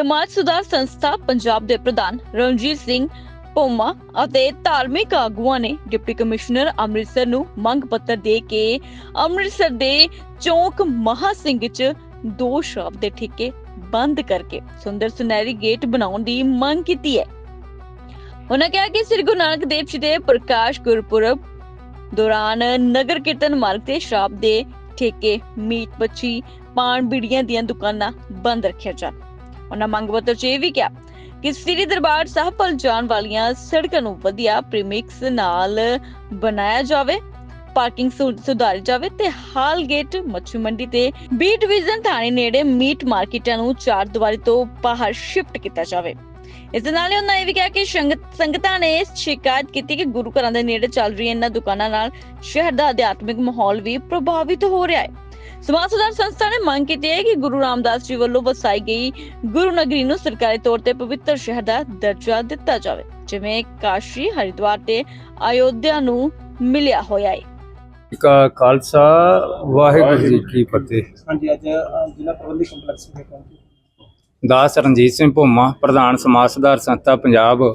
ਸਮਾਜ ਸੁਧਾਰ ਸੰਸਥਾ ਪੰਜਾਬ ਦੇ ਪ੍ਰਧਾਨ ਰਣਜੀਤ ਸਿੰਘ ਪੋਮਾ ਅਤੇ ਧਾਰਮਿਕ ਆਗੂਆਂ ਨੇ ਡਿਪਟੀ ਕਮਿਸ਼ਨਰ ਅੰਮ੍ਰਿਤਸਰ ਨੂੰ ਮੰਗ ਪੱਤਰ ਦੇ ਕੇ ਅੰਮ੍ਰਿਤਸਰ ਦੇ ਚੌਕ ਮਹਾ ਸਿੰਘ 'ਚ ਦੋ ਸ਼ਰਾਬ ਦੇ ਠੇਕੇ ਬੰਦ ਕਰਕੇ ਸੁੰਦਰ ਸੁਨਹਿਰੀ ਗੇਟ ਬਣਾਉਣ ਦੀ ਮੰਗ ਕੀਤੀ ਹੈ। ਉਹਨਾਂ ਕਿਹਾ ਕਿ ਸ੍ਰੀ ਗੁਰੂ ਨਾਨਕ ਦੇਵ ਜੀ ਦੇ ਪ੍ਰਕਾਸ਼ ਗੁਰਪੁਰਬ ਦੌਰਾਨ ਨਗਰ ਕੀਰਤਨ ਮਾਰਗ ਤੇ ਸ਼ਰਾਬ ਦੇ ਠੇਕੇ, ਮੀਟ ਮੱਛੀ ਪਾਨ ਬੀੜੀਆਂ ਦੀਆਂ ਦੁਕਾਨਾਂ ਬੰਦ ਰੱਖਿਆ ਜਾਣ। ਉਹਨਾਂ ਮੰਗ ਪੱਤਰ 'ਚ ਇਹ ਵੀ ਕਿਹਾ ਕਿ ਸ੍ਰੀ ਦਰਬਾਰ ਸਾਹਿਬ ਵੱਲ ਜਾਣ ਵਾਲੀਆਂ ਸੜਕਾਂ ਨੂੰ ਵਧੀਆ ਪ੍ਰੀਮਿਕਸ ਨਾਲ ਬਣਾਇਆ ਜਾਵੇ ਪਾਰਕਿੰਗ ਸੁਧਾਰੀ ਜਾਵੇ ਤੇ ਹਾਲ ਗੇਟ ਮੱਛੀ ਮੰਡੀ ਤੇ ਬੀ ਡਿਵੀਜ਼ਨ ਥਾਣੇ ਨੇੜੇ ਮੀਟ ਮਾਰਕੀਟਾਂ ਨੂੰ ਚਾਰ ਦੀਵਾਰੀ ਤੋਂ ਬਾਹਰ ਸ਼ਿਫਟ ਕੀਤਾ ਜਾਵੇ। ਇਸ ਦੇ ਨਾਲ ਹੀ ਉਹਨਾਂ ਇਹ ਵੀ ਕਿਹਾ ਕਿ ਸੰਗਤਾਂ ਨੇ ਸ਼ਿਕਾਇਤ ਕੀਤੀ ਕਿ ਗੁਰੂ ਘਰਾਂ ਦੇ ਨੇੜੇ ਚੱਲ ਰਹੀਆਂ ਇਹਨਾਂ ਦੁਕਾਨਾਂ ਨਾਲ ਸ਼ਹਿਰ ਦਾ ਅਧਿਆਤਮਿਕ ਮਾਹੌਲ ਵੀ ਪ੍ਰਭਾਵਿਤ ਹੋ ਰਿਹਾ ਹੈ। ਸਮਾਜ ਸੁਧਾਰ ਸੰਸਥਾ ਨੇ ਮੰਗ ਕੀਤੀ ਹੈ ਕਿ ਗੁਰੂ ਰਾਮਦਾਸ ਜੀ ਵੱਲੋਂ ਵਸਾਈ ਗਈ ਗੁਰੂ ਨਗਰੀ ਨੂੰ ਸਰਕਾਰੀ ਤੌਰ ਤੇ ਪਵਿੱਤਰ ਸ਼ਹਿਰ ਦਾ ਦਰਜਾ ਦਿੱਤਾ ਜਾਵੇ ਜਿਵੇਂ ਕਾਸ਼ੀ ਹਰਿਦੁਆਰ ਤੇ ਅਯੋਧਿਆ ਨੂੰ ਮਿਲਿਆ ਹੋਇਆ ਹੈ। ਕਾ ਖਾਲਸਾ ਵਾਹਿਗੁਰੂ ਜੀ ਕੀ ਫਤਿਹ। ਹਾਂਜੀ ਅੱਜ ਜ਼ਿਲ੍ਹਾ ਪ੍ਰਬੰਧਕ ਕੰਪਲੈਕਸ ਵਿਖੇ ਪਹੁੰਚੇ। ਦਾਸ ਰਣਜੀਤ ਸਿੰਘ ਭੋਮਾ ਪ੍ਰਧਾਨ ਸਮਾਜ ਸੁਧਾਰ ਸੰਸਥਾ ਪੰਜਾਬ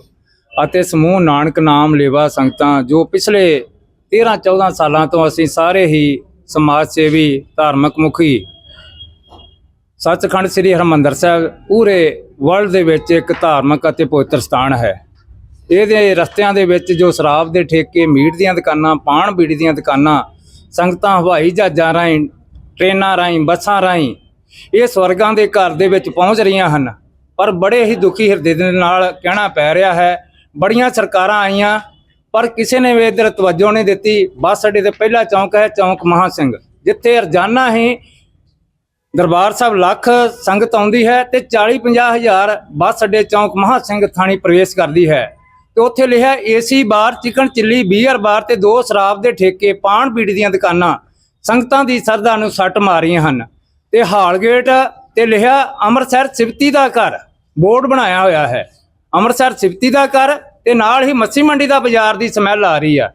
ਅਤੇ ਸਮੂਹ ਨਾਨਕ ਨਾਮ ਲੇਵਾ ਸੰਗਤਾਂ ਜੋ ਪਿਛਲੇ 13 14 ਸਾਲਾਂ ਤੋਂ ਅਸੀਂ ਸਾਰੇ ਹੀ ਸਮਾਜ ਸੇਵੀ, ਧਾਰਮਿਕ ਮੁਖੀ। ਸੱਚਖੰਡ ਸ੍ਰੀ ਹਰਮੰਦਰ ਸਾਹਿਬ ਪੂਰੇ ਵਰਲਡ ਦੇ ਵਿੱਚ ਇੱਕ ਧਾਰਮਿਕ ਅਤੇ ਪਵਿੱਤਰ ਸਥਾਨ ਹੈ। ਇਹਦੇ ਰਸਤਿਆਂ ਦੇ ਵਿੱਚ ਜੋ ਸ਼ਰਾਬ ਦੇ ਠੇਕੇ, ਮੀਟ ਦੀਆਂ ਦੁਕਾਨਾਂ, ਪਾਣ ਬੀੜੀ ਦੀਆਂ ਦੁਕਾਨਾਂ, ਸੰਗਤਾਂ, ਹਵਾਈ ਜਹਾਜ਼ਾਂ ਰਾਹੀਂ, ਟ੍ਰੇਨਾਂ ਰਾਹੀਂ, ਬੱਸਾਂ ਰਾਹੀਂ ਇਹ ਸਵਰਗਾਂ ਦੇ ਘਰ ਦੇ ਵਿੱਚ ਪਹੁੰਚ ਰਹੀਆਂ ਹਨ। ਪਰ ਬੜੇ ਹੀ ਦੁਖੀ ਹਿਰਦੇ ਦੇ ਨਾਲ ਕਹਿਣਾ ਪੈ ਰਿਹਾ ਹੈ, ਬੜੀਆਂ ਸਰਕਾਰਾਂ ਆਈਆਂ ਪਰ ਕਿਸੇ ਨੇ ਵੀ ਇਧਰ ਤਵੱਜੋ ਨਹੀਂ ਦਿੱਤੀ। ਬੱਸ ਅੱਡੇ ਤੇ ਪਹਿਲਾ ਚੌਂਕ ਹੈ ਚੌਂਕ ਮਹਾ ਸਿੰਘ, ਜਿੱਥੇ ਰੋਜ਼ਾਨਾ ਹੀ ਦਰਬਾਰ ਸਾਹਿਬ ਲੱਖ ਸੰਗਤ ਆਉਂਦੀ ਹੈ ਤੇ 40 50 ਹਜ਼ਾਰ ਬੱਸ ਅੱਡੇ ਚੌਂਕ ਮਹਾ ਸਿੰਘ ਥਾਣੀ ਪ੍ਰਵੇਸ਼ ਕਰਦੀ ਹੈ। ਤੇ ਉੱਥੇ ਲਿਖਿਆ AC bar, chicken chilli, beer bar ਤੇ ਦੋ ਸ਼ਰਾਬ ਦੇ ਠੇਕੇ ਪਾਣ ਬੀੜੀ ਦੀਆਂ ਦੁਕਾਨਾਂ, ਸੰਗਤਾਂ ਦੀ ਸਰਦਾ ਨੂੰ ਸੱਟ ਮਾਰੀਆਂ ਹਨ। ਤੇ ਹਾਲਗੇਟ ਤੇ ਲਿਖਿਆ, ਅੰਮ੍ਰਿਤਸਰ ਸਿਫਤੀ ਦਾ ਘਰ ਬੋਰਡ ਬਣਾਇਆ ਹੋਇਆ ਹੈ। ਅੰਮ੍ਰਿਤਸਰ ਸਿਫਤੀ ਦਾ ਘਰ ਤੇ ਨਾਲ ਹੀ ਮੱਸੀ ਮੰਡੀ ਦਾ ਬਾਜ਼ਾਰ ਦੀ ਸਮੈਲ ਆ ਰਹੀ ਆ।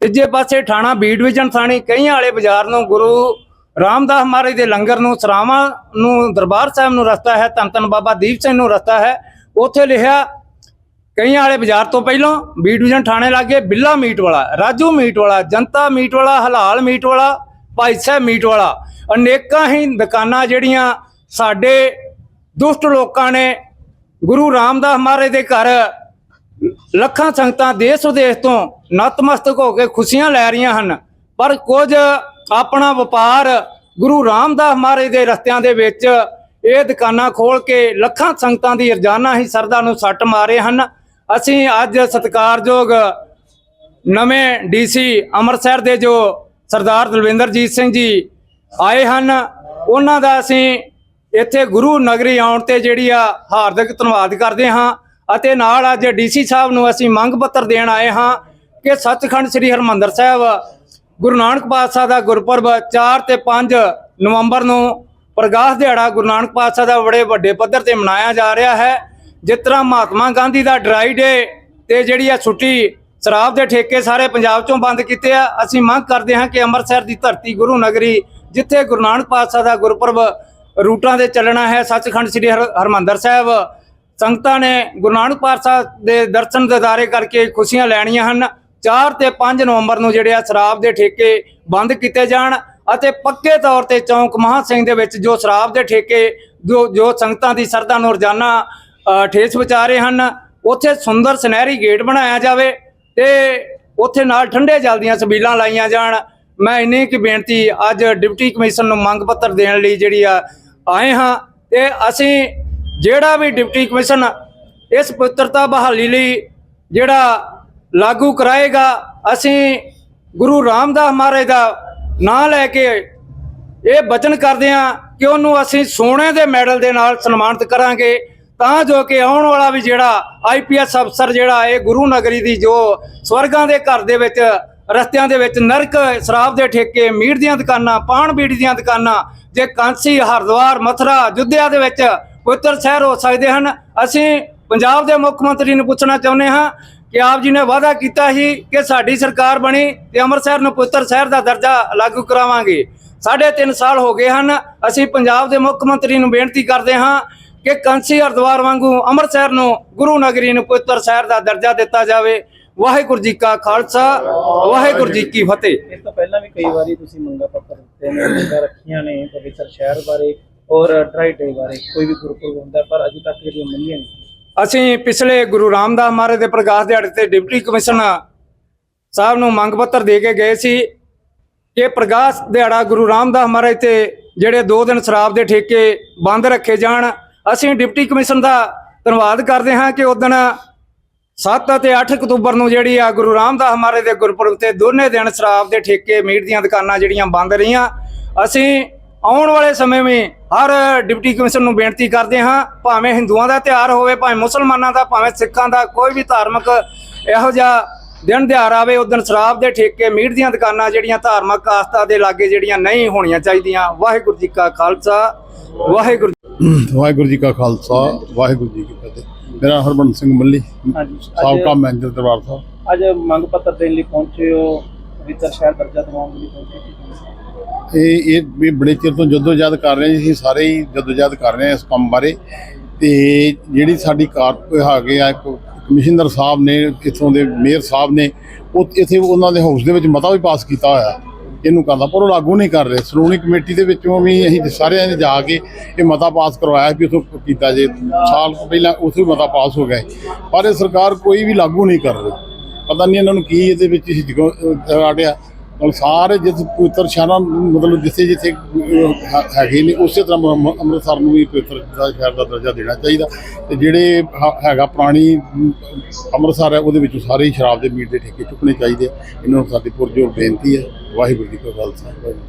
ਤੀਜੇ ਪਾਸੇ ਠਾਣਾ ਬੀ ਡਿਵੀਜ਼ਨ ਥਾਣੀ ਕਈਆਂ ਵਾਲੇ ਬਾਜ਼ਾਰ ਨੂੰ ਗੁਰੂ ਰਾਮਦਾਸ ਮਹਾਰਾਜ ਦੇ ਲੰਗਰ ਨੂੰ, ਸਰਾਵਾਂ ਨੂੰ, ਦਰਬਾਰ ਸਾਹਿਬ ਨੂੰ ਰਸਤਾ ਹੈ, ਧੰਨ ਧੰਨ ਬਾਬਾ ਦੀਪ ਸਿੰਘ ਨੂੰ ਰਸਤਾ ਹੈ, ਉੱਥੇ ਲਿਖਿਆ ਕਈਆਂ ਵਾਲੇ ਬਾਜ਼ਾਰ ਤੋਂ ਪਹਿਲਾਂ ਬੀ ਡਿਵੀਜ਼ਨ ਥਾਣੇ ਲਾਗੇ ਬਿੱਲਾ ਮੀਟ ਵਾਲਾ, ਰਾਜੂ ਮੀਟ ਵਾਲਾ, ਜਨਤਾ ਮੀਟ ਵਾਲਾ, ਹਲਾਲ ਮੀਟ ਵਾਲਾ, ਭਾਈ ਸਾਹਿਬ ਮੀਟ ਵਾਲਾ, ਅਨੇਕਾਂ ਹੀ ਦੁਕਾਨਾਂ ਜਿਹੜੀਆਂ ਸਾਡੇ ਦੁਸ਼ਟ ਲੋਕਾਂ ਨੇ ਗੁਰੂ ਰਾਮਦਾਸ ਮਹਾਰਾਜ ਦੇ ਘਰ ਲੱਖਾਂ ਸੰਗਤਾਂ ਦੇਸ਼ ਵਿਦੇਸ਼ ਤੋਂ ਨਤਮਸਤਕ ਹੋ ਕੇ ਖੁਸ਼ੀਆਂ ਲੈ ਰਹੀਆਂ ਹਨ। ਪਰ ਕੁਝ ਆਪਣਾ ਵਪਾਰ ਗੁਰੂ ਰਾਮਦਾਸ ਮਹਾਰਾਜ ਦੇ ਰਸਤਿਆਂ ਦੇ ਵਿੱਚ ਇਹ ਦੁਕਾਨਾਂ ਖੋਲ ਕੇ ਲੱਖਾਂ ਸੰਗਤਾਂ ਦੀ ਰੋਜ਼ਾਨਾ ਹੀ ਸਰਦਾ ਨੂੰ ਸੱਟ ਮਾਰੇ ਹਨ। ਅਸੀਂ ਅੱਜ ਸਤਿਕਾਰਯੋਗ ਨਵੇਂ ਡੀਸੀ ਅੰਮ੍ਰਿਤਸਰ ਦੇ ਜੋ ਸਰਦਾਰ ਦਲਵਿੰਦਰਜੀਤ ਸਿੰਘ ਜੀ ਆਏ ਹਨ, ਉਹਨਾਂ ਦਾ ਅਸੀਂ ਇੱਥੇ ਗੁਰੂ ਨਗਰੀ ਆਉਣ ਤੇ ਜਿਹੜੀ ਆ ਹਾਰਦਿਕ ਧੰਨਵਾਦ ਕਰਦੇ ਹਾਂ। ਅਤੇ ਨਾਲ ਅੱਜ ਡੀਸੀ ਸਾਹਿਬ ਨੂੰ ਅਸੀਂ ਮੰਗ ਪੱਤਰ ਦੇਣ ਆਏ ਹਾਂ ਕਿ ਸੱਚਖੰਡ ਸ੍ਰੀ ਹਰਮੰਦਰ ਸਾਹਿਬ ਗੁਰੂ ਨਾਨਕ ਪਾਤਸ਼ਾਹ ਦਾ ਗੁਰਪੁਰਬ 4 ਤੇ 5 ਨਵੰਬਰ ਨੂੰ ਪ੍ਰਗਾਸ਼ ਦਿਹਾੜਾ ਗੁਰੂ ਨਾਨਕ ਪਾਤਸ਼ਾਹ ਦਾ ਬੜੇ ਵੱਡੇ ਪੱਧਰ ਤੇ ਮਨਾਇਆ ਜਾ ਰਿਹਾ ਹੈ। ਜਿਸ ਤਰ੍ਹਾਂ ਮਹਾਤਮਾ ਗਾਂਧੀ ਦਾ ਡਰਾਈ ਡੇ ਤੇ ਜਿਹੜੀ ਆ ਛੁੱਟੀ ਸ਼ਰਾਬ ਦੇ ਠੇਕੇ ਸਾਰੇ ਪੰਜਾਬ ਚੋਂ ਬੰਦ ਕੀਤੇ ਆ। ਅਸੀਂ ਮੰਗ ਕਰਦੇ ਹਾਂ ਕਿ ਅੰਮ੍ਰਿਤਸਰ ਦੀ ਧਰਤੀ ਗੁਰੂ ਨਗਰੀ, ਜਿੱਥੇ ਗੁਰੂ ਨਾਨਕ ਪਾਤਸ਼ਾਹ ਦਾ ਗੁਰਪੁਰਬ ਰੂਟਾਂ ਦੇ ਚੱਲਣਾ ਹੈ, ਸੱਚਖੰਡ ਸ੍ਰੀ ਹਰ- ਹਰਮੰਦਰ ਸਾਹਿਬ ਸੰਗਤਾਂ ਨੇ ਗੁਰੂ ਨਾਨਕ ਪਾਤਸ਼ਾਹ ਦੇ ਦਰਸ਼ਨ ਦਿਦਾਰੇ ਕਰਕੇ ਖੁਸ਼ੀਆਂ ਲੈਣੀਆਂ ਹਨ। 4 ਤੇ 5 ਨਵੰਬਰ ਨੂੰ ਜਿਹੜੇ ਆ ਸ਼ਰਾਬ ਦੇ ਠੇਕੇ ਬੰਦ ਕੀਤੇ ਜਾਣ ਅਤੇ ਪੱਕੇ ਤੌਰ ਤੇ ਚੌਂਕ ਮਹਾ ਸਿੰਘ ਦੇ ਵਿੱਚ ਜੋ ਸ਼ਰਾਬ ਦੇ ਠੇਕੇ, ਜੋ ਜੋ ਸੰਗਤਾਂ ਦੀ ਸਰਦਾ ਨੂੰ ਰੋਜ਼ਾਨਾ ਠੇਸ ਵਿਚਾਰੇ ਰਹੇ ਹਨ, ਉੱਥੇ ਸੁੰਦਰ ਸੁਨਹਿਰੀ ਗੇਟ ਬਣਾਇਆ ਜਾਵੇ ਤੇ ਉੱਥੇ ਨਾਲ ਠੰਡੇ ਜਲ ਦੀਆਂ ਸਬੀਲਾਂ ਲਾਈਆਂ ਜਾਣ। ਮੈਂ ਇੰਨੀ ਕਿ ਬੇਨਤੀ ਅੱਜ ਡਿਪਟੀ ਕਮਿਸ਼ਨ ਨੂੰ ਮੰਗ ਪੱਤਰ ਦੇਣ ਲਈ ਜਿਹੜੀ ਆ ਆਏ ਹਾਂ ਤੇ ਅਸੀਂ ਜਿਹੜਾ ਵੀ ਡਿਪਟੀ ਕਮਿਸ਼ਨ ਇਸ ਪਵਿੱਤਰਤਾ ਬਹਾਲੀ ਲਈ ਜਿਹੜਾ ਲਾਗੂ ਕਰਾਏਗਾ, ਅਸੀਂ ਗੁਰੂ ਰਾਮਦਾਸ ਮਹਾਰਾਜ ਦਾ ਨਾਂ ਲੈ ਕੇ ਇਹ ਬਚਨ ਕਰਦੇ ਹਾਂ ਕਿ ਉਹਨੂੰ ਅਸੀਂ ਸੋਨੇ ਦੇ ਮੈਡਲ ਦੇ ਨਾਲ ਸਨਮਾਨਿਤ ਕਰਾਂਗੇ। ਤਾਂ ਜੋ ਕਿ ਆਉਣ ਵਾਲਾ ਵੀ ਜਿਹੜਾ ਆਈਪੀਐਸ ਅਫਸਰ ਜਿਹੜਾ ਇਹ ਗੁਰੂ ਨਗਰੀ ਦੀ ਜੋ ਸਵਰਗਾਂ ਦੇ ਘਰ ਦੇ ਵਿੱਚ, ਰਸਤਿਆਂ ਦੇ ਵਿੱਚ ਨਰਕ ਸ਼ਰਾਬ ਦੇ ਠੇਕੇ, ਮੀਟ ਦੀਆਂ ਦੁਕਾਨਾਂ ਪਾਣ ਬੀੜੀ ਦੀਆਂ ਦੁਕਾਨਾਂ, ਜੇ ਕਾਂਸੀ, ਹਰਦੁਆਰ, ਮਥੁਰਾ ਜੁੱਧਿਆ ਦੇ ਵਿੱਚ ਪਵਿੱਤਰ ਸ਼ਹਿਰ ਹੋ ਸਕਦੇ ਹਨ। ਅਸੀਂ ਪੰਜਾਬ ਦੇ ਮੁੱਖ ਮੰਤਰੀ ਨੂੰ ਪੁੱਛਣਾ ਚਾਹੁੰਦੇ ਹਾਂ ਕਿ ਆਪ ਜੀ ਨੇ ਵਾਅਦਾ ਕੀਤਾ ਸੀ ਕਿ ਸਾਡੀ ਸਰਕਾਰ ਬਣੀ ਤੇ ਅੰਮ੍ਰਿਤਸਰ ਨੂੰ ਪਵਿੱਤਰ ਸ਼ਹਿਰ ਦਾ ਦਰਜਾ ਲਾਗੂ ਕਰਾਵਾਂਗੇ। ਸਾਢੇ ਤਿੰਨ ਸਾਲ ਹੋ ਗਏ ਹਨ। ਅਸੀਂ ਪੰਜਾਬ ਦੇ ਮੁੱਖ ਮੰਤਰੀ ਨੂੰ ਬੇਨਤੀ ਕਰਦੇ ਹਾਂ ਕਿ ਕਾਂਸੀ ਹਰਿਦੁਆਰ ਵਾਂਗੂ ਅੰਮ੍ਰਿਤਸਰ ਨੂੰ ਗੁਰੂ ਨਗਰੀ ਨੂੰ ਪਵਿੱਤਰ ਸ਼ਹਿਰ ਦਾ ਦਰਜਾ ਦਿੱਤਾ ਜਾਵੇ। ਵਾਹਿਗੁਰੂ ਜੀ ਕਾ ਖਾਲਸਾ, ਵਾਹਿਗੁਰੂ ਜੀ ਕੀ ਫਤਿਹ। ਇਸ ਤੋਂ ਪਹਿਲਾਂ ਵੀ ਕਈ ਵਾਰੀ ਤੁਸੀਂ ਮੰਗਾ ਪੱਤਰ ਦਿੱਤੇ ਨੇ ਰੱਖੀਆਂ ਨੇ, ਪਵਿੱਤਰ ਸ਼ਹਿਰ ਬਾਰੇ ਔਰ ਡਰਾਈ ਡੇ ਬਾਰੇ ਕੋਈ ਵੀ ਗੁਰਪੁਰਬ ਹੁੰਦਾ ਪਰ ਅਜੇ ਤੱਕ ਜਿਹੜੀਆਂ ਮੰਨੀਆਂ ਨਹੀਂ। ਅਸੀਂ ਪਿਛਲੇ ਗੁਰੂ ਰਾਮਦਾਸ ਮਹਾਰਾਜ ਦੇ ਪ੍ਰਕਾਸ਼ ਦਿਹਾੜੇ ਤੇ ਡਿਪਟੀ ਕਮਿਸ਼ਨਰ ਸਾਹਿਬ ਨੂੰ ਮੰਗ ਪੱਤਰ ਦੇ ਕੇ ਗਏ ਸੀ। ਕਿ ਪ੍ਰਕਾਸ਼ ਦਿਹਾੜਾ ਗੁਰੂ ਰਾਮਦਾਸ ਮਹਾਰਾਜ ਤੇ ਜਿਹੜੇ 2 ਦਿਨ ਸ਼ਰਾਬ ਦੇ ਠੇਕੇ ਬੰਦ ਰੱਖੇ ਜਾਣ, ਅਸੀਂ ਡਿਪਟੀ ਕਮਿਸ਼ਨ ਦਾ ਧੰਨਵਾਦ ਕਰਦੇ ਹਾਂ ਕਿ ਉਦਣ 7 ਅਤੇ 8 ਅਕਤੂਬਰ ਨੂੰ ਜਿਹੜੀ ਆ ਗੁਰੂ ਰਾਮਦਾਸ ਮਹਾਰਾਜ ਦੇ ਗੁਰਪੁਰਬ ਤੇ ਦੋਨੇ ਦਿਨ ਸ਼ਰਾਬ ਦੇ ਠੇਕੇ, ਮੀਟ ਦੀਆਂ ਦੁਕਾਨਾਂ ਜਿਹੜੀਆਂ ਬੰਦ ਰਹੀਆਂ। ਅਸੀਂ ਆਉਣ ਵਾਲੇ ਸਮੇਂ ਵਿੱਚ ਹਰ ਡਿਪਟੀ ਕਮਿਸ਼ਨ ਨੂੰ ਬੇਨਤੀ ਕਰਦੇ ਹਾਂ ਭਾਵੇਂ ਹਿੰਦੂਆਂ ਦਾ ਤਿਉਹਾਰ ਹੋਵੇ ਭਾਵੇਂ ਮੁਸਲਮਾਨਾਂ ਦਾ ਭਾਵੇਂ ਸਿੱਖਾਂ ਦਾ ਕੋਈ ਵੀ ਧਾਰਮਿਕ ਇਹੋ ਜਿਹਾ ਦਿਨ ਦਿਹਾੜ ਆਵੇ ਉਦੋਂ ਸ਼ਰਾਬ ਦੇ ਠੇਕੇ ਮੀਟ ਦੀਆਂ ਦੁਕਾਨਾਂ ਜਿਹੜੀਆਂ ਧਾਰਮਿਕ ਆਸਥਾ ਦੇ ਲਾਗੇ ਜਿਹੜੀਆਂ ਨਹੀਂ ਹੋਣੀਆਂ ਚਾਹੀਦੀਆਂ। ਵਾਹਿਗੁਰੂ ਜੀ ਕਾ ਖਾਲਸਾ ਵਾਹਿਗੁਰੂ ਵਾਹਿਗੁਰੂ ਜੀ ਕਾ ਖਾਲਸਾ ਵਾਹਿਗੁਰੂ ਜੀ ਕੀ ਫਤਿਹ। ਮੇਰਾ ਹਰਬੰਸ ਸਿੰਘ ਮੱਲੀ ਸਾਬਕਾ ਮੈਨੇਜਰ ਦਰਬਾਰ ਸਾਹਿਬ। ਅੱਜ ਮੰਗ ਪੱਤਰ ਦੇਣ ਲਈ ਪਹੁੰਚੇ ਹੋ ਪਵਿੱਤਰ ਸ਼ਹਿਰ ਦਰਜਾ ਦਿਵਾਉਣ ਲਈ ਪਹੁੰਚੇ ਸੀ ਇਹ ਇਹ ਵੀ ਬੜੇ ਚਿਰ ਤੋਂ ਜਦੋਜਹਿਦ ਕਰ ਰਹੇ ਜੀ ਅਸੀਂ ਸਾਰੇ ਹੀ ਜਦੋਜਹਿਦ ਕਰ ਰਹੇ ਹਾਂ ਇਸ ਕੰਮ ਬਾਰੇ। ਤੇ ਜਿਹੜੀ ਸਾਡੀ ਕਾਰ ਹੈਗੇ ਆ ਕਮਿਸ਼ਨਰ ਸਾਹਿਬ ਨੇ, ਇੱਥੋਂ ਦੇ ਮੇਅਰ ਸਾਹਿਬ ਨੇ, ਉਹ ਇੱਥੇ ਉਹਨਾਂ ਦੇ ਹਾਊਸ ਦੇ ਵਿੱਚ ਮਤਾ ਵੀ ਪਾਸ ਕੀਤਾ ਹੋਇਆ। ਇਹਨੂੰ ਕਹਿੰਦਾ, ਪਰ ਉਹ ਲਾਗੂ ਨਹੀਂ ਕਰ ਰਹੇ। ਸ਼੍ਰੋਮਣੀ ਕਮੇਟੀ ਦੇ ਵਿੱਚੋਂ ਵੀ ਅਸੀਂ ਸਾਰਿਆਂ ਨੇ ਜਾ ਕੇ ਇਹ ਮਤਾ ਪਾਸ ਕਰਵਾਇਆ ਵੀ ਉਥੋਂ ਕੀਤਾ ਜੇ। ਸਾਲ ਪਹਿਲਾਂ ਉਥੋਂ ਮਤਾ ਪਾਸ ਹੋ ਗਏ ਪਰ ਇਹ ਸਰਕਾਰ ਕੋਈ ਵੀ ਲਾਗੂ ਨਹੀਂ ਕਰ ਰਹੀ। ਪਤਾ ਨਹੀਂ ਇਹਨਾਂ ਨੂੰ ਕੀ ਇਹਦੇ ਵਿੱਚ ਹਿਜਕੋ ਆੜਿਆ ਸਾਰੇ ਜਿਸ ਪਵਿੱਤਰ ਸ਼ਹਿਰਾਂ ਮਤਲਬ ਜਿੱਥੇ ਜਿੱਥੇ ਹੈਗੇ ਨੇ, ਉਸੇ ਤਰ੍ਹਾਂ ਅੰਮ੍ਰਿਤਸਰ ਨੂੰ ਵੀ ਪਵਿੱਤਰ ਦਾ ਸ਼ਹਿਰ ਦਾ ਦਰਜਾ ਦੇਣਾ ਚਾਹੀਦਾ। ਤੇ ਜਿਹੜੇ ਹ- ਹੈਗਾ ਪੁਰਾਣੀ ਅੰਮ੍ਰਿਤਸਰ ਹੈ, ਉਹਦੇ ਵਿੱਚੋਂ ਸਾਰੇ ਹੀ ਸ਼ਰਾਬ ਦੇ ਮੀਟ ਦੇ ਠੇਕੇ ਚੁੱਕਣੇ ਚਾਹੀਦੇ ਆ। ਇਹਨਾਂ ਨੂੰ ਸਾਡੀ ਪੁਰਜੋਰ ਬੇਨਤੀ ਹੈ। ਵਾਹਿਗੁਰੂ ਜੀ ਕਾ ਖਾਲਸਾ। ਵਾਹਿਗੁਰੂ